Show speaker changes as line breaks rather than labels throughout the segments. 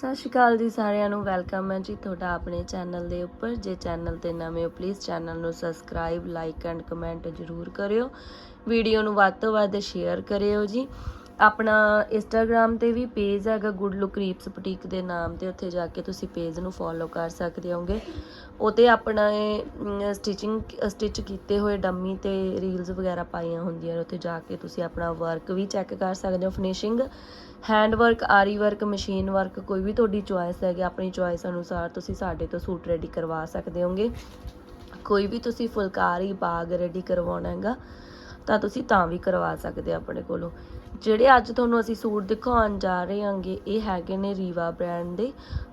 ਸਤਿ ਸ਼੍ਰੀ ਅਕਾਲ ਜੀ ਸਾਰਿਆਂ ਨੂੰ, ਵੈਲਕਮ ਹੈ ਜੀ ਤੁਹਾਡਾ ਆਪਣੇ ਚੈਨਲ ਦੇ ਉੱਪਰ। ਜੇ ਚੈਨਲ ਤੇ ਨਵੇਂ ਹੋ ਪਲੀਜ਼ ਚੈਨਲ ਨੂੰ ਸਬਸਕ੍ਰਾਈਬ ਲਾਈਕ ਐਂਡ ਕਮੈਂਟ ਜ਼ਰੂਰ ਕਰਿਓ। ਵੀਡੀਓ ਨੂੰ ਵੱਧ ਤੋਂ ਵੱਧ ਸ਼ੇਅਰ ਕਰਿਓ ਜੀ। ਆਪਣਾ ਇੰਸਟਾਗ੍ਰam ਤੇ ਵੀ ਪੇਜ ਹੈਗਾ ਗੁੱਡ ਲੁੱਕ ਰੀਪਸ ਬੁਟੀਕ ਦੇ ਨਾਮ ਤੇ, ਉੱਥੇ ਜਾ ਕੇ ਤੁਸੀਂ ਪੇਜ ਨੂੰ ਫੋਲੋ ਕਰ ਸਕਦੇ ਹੋਗੇ ਉਤੇ ਆਪਣਾ ਸਟਿਚਿੰਗ ਸਟਿਚ ਕੀਤੇ ਹੋਏ ਡੰਮੀ ਤੇ ਰੀਲਸ ਵਗੈਰਾ ਪਾਈਆਂ ਹੁੰਦੀਆਂ ਨੇ, ਉੱਥੇ ਜਾ ਕੇ ਤੁਸੀਂ ਆਪਣਾ ਵਰਕ ਵੀ ਚੈੱਕ ਕਰ ਸਕਦੇ ਹੋ। ਫਿਨਿਸ਼ਿੰਗ ਹੈਂਡ ਵਰਕ ਆਰੀ ਵਰਕ ਮਸ਼ੀਨ ਵਰਕ ਕੋਈ ਵੀ ਤੁਹਾਡੀ ਚੁਆਇਸ ਹੈਗੀ, ਆਪਣੀ ਚੁਆਇਸ ਅਨੁਸਾਰ ਤੁਸੀਂ ਸਾਡੇ ਤੋਂ ਸੂਟ ਰੈਡੀ ਕਰਵਾ ਸਕਦੇ ਹੋਗੇ ਕੋਈ ਵੀ ਤੁਸੀਂ ਫੁਲਕਾਰੀ, ਬਾਗ ਰੈਡੀ ਕਰਵਾਉਣਾ ਹੈਗਾ, ਤਾਂ ਤੁਸੀਂ ਤਾਂ ਵੀ ਕਰਵਾ ਸਕਦੇ ਹੋ ਆਪਣੇ ਕੋਲੋਂ। ਜਿਹੜੇ ਅੱਜ ਤੁਹਾਨੂੰ ਅਸੀਂ ਸੂਟ ਦਿਖਾਉਣ ਜਾ ਰਹੇ ਹਾਂਗੇ, ਇਹ ਹੈਗੇ ਨੇ ਰੀਵਾ ਬ੍ਰਾਂਡ ਦੇ।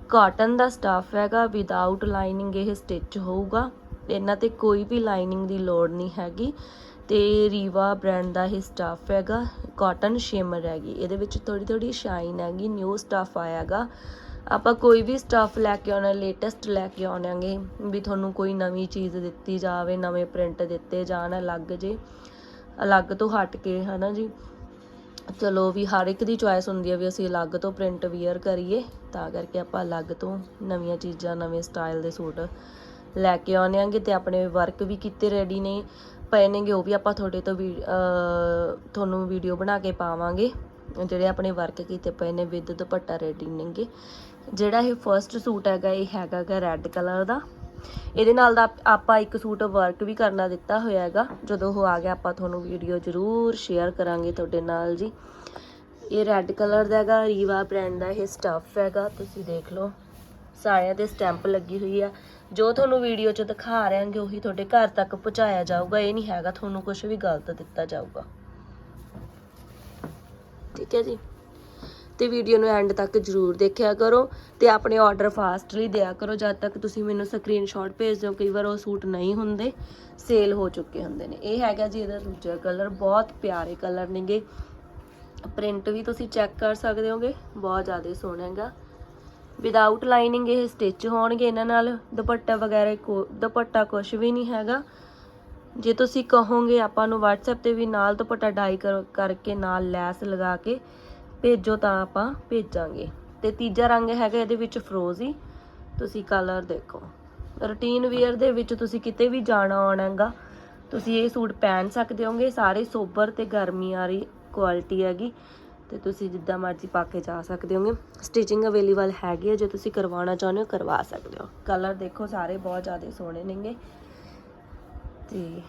ਕਾਟਨ ਦਾ ਸਟਫ ਹੈਗਾ ਵਿਦਆਊਟ ਲਾਈਨਿੰਗ ਇਹ ਸਟਿਚ ਹੋਊਗਾ। ਇਹਨਾਂ ਤੇ ਕੋਈ ਵੀ ਲਾਈਨਿੰਗ ਦੀ ਲੋੜ ਨਹੀਂ ਹੈਗੀ। ਤੇ ਰੀਵਾ ਬ੍ਰਾਂਡ ਦਾ ਇਹ ਸਟਫ ਹੈਗਾ ਕਾਟਨ ਸ਼ਿਮਰ ਹੈਗੀ। ਇਹਦੇ ਵਿੱਚ ਥੋੜੀ ਥੋੜੀ ਸ਼ਾਈਨ ਹੈਗੀ ਨਿਊ ਸਟਫ ਆਇਆਗਾ। ਆਪਾਂ ਕੋਈ ਵੀ ਸਟਫ ਲੈ ਕੇ ਆਉਣਾ ਲੇਟੈਸਟ ਲੈ ਕੇ ਆਉਣਾਂਗੇ ਵੀ ਤੁਹਾਨੂੰ ਕੋਈ ਨਵੀਂ ਚੀਜ਼ ਦਿੱਤੀ ਜਾਵੇ, ਨਵੇਂ ਪ੍ਰਿੰਟ ਦਿੱਤੇ ਜਾਣ, ਅਲੱਗ ਜੇ। ਅਲੱਗ ਤੋਂ ਹਟ ਕੇ, ਹਨਾ ਜੀ। ਚਲੋ ਵੀ ਹਰ ਇੱਕ ਦੀ ਚੁਆਇਸ ਹੁੰਦੀ ਹੈ ਵੀ ਅਸੀਂ ਅਲੱਗ ਤੋਂ ਪ੍ਰਿੰਟ ਵੀਅਰ ਕਰੀਏ, ਤਾਂ ਕਰਕੇ ਆਪਾਂ ਅਲੱਗ ਤੋਂ ਨਵੀਆਂ ਚੀਜ਼ਾਂ, ਨਵੇਂ ਸਟਾਈਲ ਦੇ ਸੂਟ ਲੈ ਕੇ ਆਉਂਦੇ ਆਂਗੇ ਤੇ ਆਪਣੇ ਵਰਕ ਵੀ ਕੀਤੇ ਰੈਡੀ ਨੇ। ਪਏ ਨੇਗੇ ਉਹ ਵੀ ਆਪਾਂ ਤੁਹਾਡੇ ਤੋਂ ਵੀ ਤੁਹਾਨੂੰ ਵੀਡੀਓ ਬਣਾ ਕੇ ਪਾਵਾਂਗੇ। ਜਿਹੜੇ ਆਪਣੇ ਵਰਕ ਕੀਤੇ ਪਏ ਨੇ ਵਿਦ ਦੁਪੱਟਾ ਰੈਡੀ ਨੇਗੇ। ਜਿਹੜਾ ਇਹ ਫਰਸਟ ਸੂਟ ਹੈਗਾ, ਇਹ ਹੈਗਾ ਗਾ ਰੈੱਡ ਕਲਰ ਦਾ। ਇਹਦੇ ਨਾਲ ਦਾ ਆਪਾਂ ਇੱਕ ਸੂਟ ਵਰਕ ਵੀ ਕਰਨਾ ਦਿੱਤਾ ਹੋਇਆ ਹੈਗਾ। ਜਦੋਂ ਉਹ ਆ ਗਿਆ, ਆਪਾਂ ਤੁਹਾਨੂੰ ਵੀਡੀਓ ਜ਼ਰੂਰ ਸ਼ੇਅਰ ਕਰਾਂਗੇ ਤੁਹਾਡੇ ਨਾਲ ਜੀ। ਇਹ ਰੈੱਡ ਕਲਰ ਦਾ ਹੈਗਾ ਰੀਵਾ ਬ੍ਰਾਂਡ ਦਾ ਇਹ ਸਟਫ ਹੈਗਾ, ਤੁਸੀਂ ਦੇਖ ਲਓ। ਸਾਰਿਆਂ ਦੇ ਸਟੈਂਪ ਲੱਗੀ ਹੋਈ ਆ। ਜੋ ਤੁਹਾਨੂੰ ਵੀਡੀਓ 'ਚ ਦਿਖਾ ਰਹੇ ਹਾਂਗੇ, ਉਹੀ ਤੁਹਾਡੇ ਘਰ ਤੱਕ ਪਹੁੰਚਾਇਆ ਜਾਊਗਾ। ਇਹ ਨਹੀਂ ਹੈਗਾ, ਤੁਹਾਨੂੰ ਕੁਝ ਵੀ ਗਲਤ ਦਿੱਤਾ ਜਾਊਗਾ। ਠੀਕ ਹੈ ਜੀ। ਤੇ ਵੀਡੀਓ ਨੂੰ ਐਂਡ ਤੱਕ ਜਰੂਰ ਦੇਖਿਆ ਕਰੋ ਤੇ ਆਪਣੇ ਆਰਡਰ ਫਾਸਟਲੀ ਦਿਆ ਕਰੋ, ਜਦ ਤੱਕ ਤੁਸੀਂ ਮੈਨੂੰ ਸਕਰੀਨਸ਼ਾਟ ਭੇਜ ਦਿਓ, ਕਈ ਵਾਰ ਉਹ ਸੂਟ ਨਹੀਂ ਹੁੰਦੇ ਸੇਲ ਹੋ ਚੁੱਕੇ ਹੁੰਦੇ ਨੇ। ਇਹ ਹੈਗਾ ਜੀ ਇਹਦਾ ਦੂਜਾ ਕਲਰ ਬਹੁਤ ਪਿਆਰੇ ਕਲਰ ਨੇਗੇ। ਪ੍ਰਿੰਟ ਵੀ ਤੁਸੀਂ ਚੈੱਕ ਕਰ ਸਕਦੇ ਹੋਗੇ, ਬਹੁਤ ਜ਼ਿਆਦਾ ਸੋਹਣਾ ਹੈਗਾ। ਵਿਦਆਊਟ ਲਾਈਨਿੰਗ ਇਹ ਸਟਿਚ ਹੋਣਗੇ ਇਹਨਾਂ ਨਾਲ, ਦੁਪੱਟਾ ਵਗੈਰਾ ਕੋ, ਦੁਪੱਟਾ ਕੁਝ ਵੀ ਨਹੀਂ ਹੈਗਾ। ਜੇ ਤੁਸੀਂ ਕਹੋਗੇ ਆਪਾਂ ਨੂੰ WhatsApp ਤੇ ਵੀ ਨਾਲ ਦੁਪੱਟਾ ਡਾਈ ਕਰ- ਕਰਕੇ ਨਾਲ ਲੈਸ ਲਗਾ ਕੇ ਭੇਜੋ ਤਾਂ ਆਪਾਂ, ਭੇਜਾਂਗੇ। ਤੇ ਤੀਜਾ ਰੰਗ ਹੈਗਾ ਇਹਦੇ ਵਿੱਚ ਫਰੋਜ਼ੀ ਤੁਸੀਂ ਕਲਰ ਦੇਖੋ। ਰੂਟੀਨ ਵੇਅਰ ਦੇ ਵਿੱਚ ਤੁਸੀਂ ਕਿਤੇ ਵੀ ਜਾਣਾ ਆਉਣਾ ਹੈਗਾ, ਤੁਸੀਂ ਇਹ ਸੂਟ ਪਹਿਨ ਸਕਦੇ ਹੋਗੇ। ਸਾਰੇ ਸੋਬਰ ਤੇ ਗਰਮੀ ਵਾਲੀ ਕੁਆਲਿਟੀ ਹੈਗੀ, ਤੇ ਤੁਸੀਂ ਜਿੱਦਾਂ ਮਰਜ਼ੀ ਪਾ ਕੇ ਜਾ ਸਕਦੇ ਹੋਗੇ। ਸਟਿਚਿੰਗ ਅਵੇਲੇਬਲ ਹੈਗੀ ਹੈ ਜੇ ਤੁਸੀਂ ਕਰਵਾਉਣਾ ਚਾਹੁੰਦੇ ਹੋ, ਕਰਵਾ ਸਕਦੇ ਹੋ। ਕਲਰ ਦੇਖੋ, ਸਾਰੇ ਬਹੁਤ ਜ਼ਿਆਦਾ ਸੋਹਣੇ ਨੇਗੇ। ਤੇ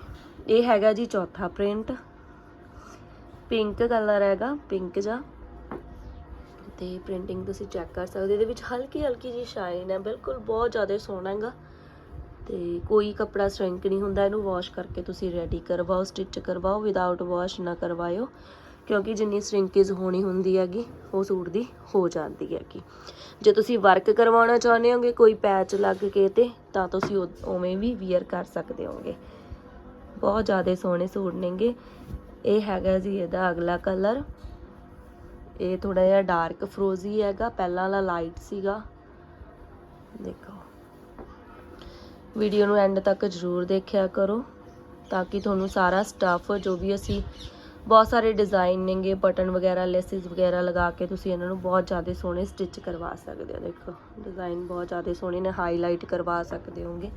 ਇਹ ਹੈਗਾ ਜੀ ਚੌਥਾ ਪ੍ਰਿੰਟ ਪਿੰਕ ਕਲਰ ਹੈਗਾ ਪਿੰਕ ਜਾਂ ਤੇ ਪ੍ਰਿੰਟਿੰਗ ਤੁਸੀਂ ਚੈੱਕ ਕਰ ਸਕਦੇ ਇਹਦੇ ਵਿੱਚ ਹਲਕੀ ਹਲਕੀ ਜੀ ਸ਼ਾਈਨ ਹੈ ਬਿਲਕੁਲ ਬਹੁਤ ਜ਼ਿਆਦਾ ਸੋਹਣਾ ਹੈਗਾ। ਤੇ ਕੋਈ ਕੱਪੜਾ ਸ਼ਰਿੰਕ ਨਹੀਂ ਹੁੰਦਾ, ਇਹਨੂੰ ਵਾਸ਼ ਕਰਕੇ ਤੁਸੀਂ ਰੈਡੀ ਕਰਵਾਓ ਸਟਿਚ ਕਰਵਾਓ ਵਿਦਆਊਟ ਵਾਸ਼ ਨਾ ਕਰਵਾਇਓ, ਕਿਉਂਕਿ ਜਿੰਨੀ ਸ਼ਰਿੰਕੇਜ ਹੋਣੀ ਹੁੰਦੀ ਹੈਗੀ, ਉਹ ਸੂਟ ਦੀ ਹੋ ਜਾਂਦੀ ਹੈਗੀ। ਜੇ ਤੁਸੀਂ ਵਰਕ ਕਰਵਾਉਣਾ ਚਾਹੁੰਦੇ ਹੋਗੇ, ਕੋਈ ਪੈਚ ਲੱਗ ਕੇ ਤੇ, ਤਾਂ ਤੁਸੀਂ ਉਹ- ਉਵੇਂ ਵੀ ਵੀਅਰ ਕਰ ਸਕਦੇ ਹੋਗੇ। ਬਹੁਤ ਜ਼ਿਆਦਾ ਸੋਹਣੇ ਸੂਟ ਨੇਗੇ। ਇਹ ਹੈਗਾ ਜੀ ਇਹਦਾ ਅਗਲਾ ਕਲਰ ਇਹ ਥੋੜਾ ਜਿਹਾ ਡਾਰਕ ਫਰੋਜ਼ੀ ਹੈਗਾ, ਪਹਿਲਾਂ ਵਾਲਾ ਲਾਈਟ ਸੀਗਾ। ਦੇਖੋ। ਵੀਡੀਓ ਨੂੰ ਐਂਡ ਤੱਕ ਜ਼ਰੂਰ ਦੇਖਿਆ ਕਰੋ, ਤਾਂ ਕਿ ਤੁਹਾਨੂੰ ਸਾਰਾ ਸਟੱਫ ਜੋ ਵੀ ਅਸੀਂ ਬਹੁਤ ਸਾਰੇ ਡਿਜ਼ਾਈਨ ਨੇਗੇ ਬਟਨ ਵਗੈਰਾ ਲੈਸਿਸ ਵਗੈਰਾ ਲਗਾ ਕੇ ਤੁਸੀਂ ਇਹਨਾਂ ਨੂੰ ਬਹੁਤ ਜ਼ਿਆਦਾ ਸੋਹਣੇ ਸਟਿਚ ਕਰਵਾ ਸਕਦੇ ਹੋ। ਦੇਖੋ ਡਿਜ਼ਾਈਨ ਬਹੁਤ ਜ਼ਿਆਦਾ ਸੋਹਣੇ ਨੇ ਹਾਈਲਾਈਟ ਕਰਵਾ ਸਕਦੇ ਹੋਗੇ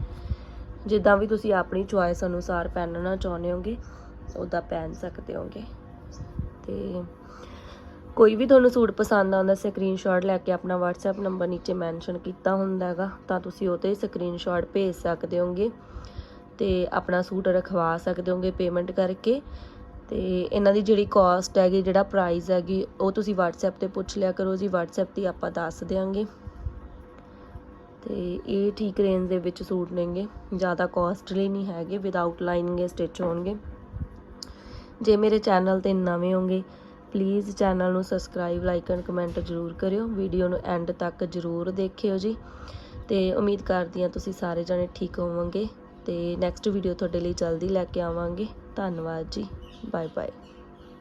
ਜਿੱਦਾਂ ਵੀ ਤੁਸੀਂ ਆਪਣੀ ਚੁਆਇਸ ਅਨੁਸਾਰ ਪਹਿਨਣਾ ਚਾਹੁੰਦੇ ਹੋਗੇ ਉਦਾਂ ਪਹਿਨ ਸਕਦੇ ਹੋਗੇ ਤੇ ਕੋਈ ਵੀ ਤੁਹਾਨੂੰ ਸੂਟ ਪਸੰਦ ਆਉਂਦਾ ਸਕਰੀਨਸ਼ਾਟ ਲੈ ਕੇ ਆਪਣਾ WhatsApp ਨੰਬਰ ਨੀਚੇ ਮੈਂਸ਼ਨ ਕੀਤਾ ਹੁੰਦਾ ਹੈਗਾ, ਤਾਂ ਤੁਸੀਂ ਉਹ ਤੇ ਸਕਰੀਨਸ਼ਾਟ ਭੇਜ ਸਕਦੇ ਹੋਗੇ ਤੇ ਆਪਣਾ ਸੂਟ ਰਖਵਾ ਸਕਦੇ ਹੋਗੇ ਪੇਮੈਂਟ ਕਰਕੇ ਤੇ ਇਹਨਾਂ ਦੀ ਜਿਹੜੀ ਕਾਸਟ ਹੈਗੀ, ਜਿਹੜਾ ਪ੍ਰਾਈਸ ਹੈਗੀ, ਉਹ ਤੁਸੀਂ WhatsApp ਤੇ ਪੁੱਛ ਲਿਆ ਕਰੋ ਜੀ, WhatsApp ਤੇ ਆਪਾਂ ਦੱਸ ਦਿਆਂਗੇ। ਤੇ ਇਹ ਠੀਕ ਰੇਂਜ ਦੇ ਵਿੱਚ ਸੂਟ ਨੇਗੇ, ਜ਼ਿਆਦਾ ਕਾਸਟਲੀ ਨਹੀਂ ਹੈਗੇ ਵਿਦਆਊਟ ਲਾਈਨਿੰਗ ਸਟਿਚ ਹੋਣਗੇ। ਜੇ ਮੇਰੇ ਚੈਨਲ ਤੇ ਨਵੇਂ ਹੋਗੇ ਪਲੀਜ਼ ਚੈਨਲ ਨੂੰ ਸਬਸਕ੍ਰਾਈਬ ਲਾਈਕ ਐਂਡ ਕਮੈਂਟ ਜ਼ਰੂਰ ਕਰਿਓ। ਵੀਡੀਓ ਨੂੰ ਐਂਡ ਤੱਕ ਜ਼ਰੂਰ ਦੇਖਿਓ ਜੀ। ਤੇ ਉਮੀਦ ਕਰਦੀ ਹਾਂ ਤੁਸੀਂ ਸਾਰੇ ਜਣੇ ਠੀਕ ਹੋਵੋਗੇ। ਤੇ ਨੈਕਸਟ ਵੀਡੀਓ ਤੁਹਾਡੇ ਲਈ ਜਲਦੀ ਲੈ ਕੇ ਆਵਾਂਗੇ। ਧੰਨਵਾਦ ਜੀ। Bye bye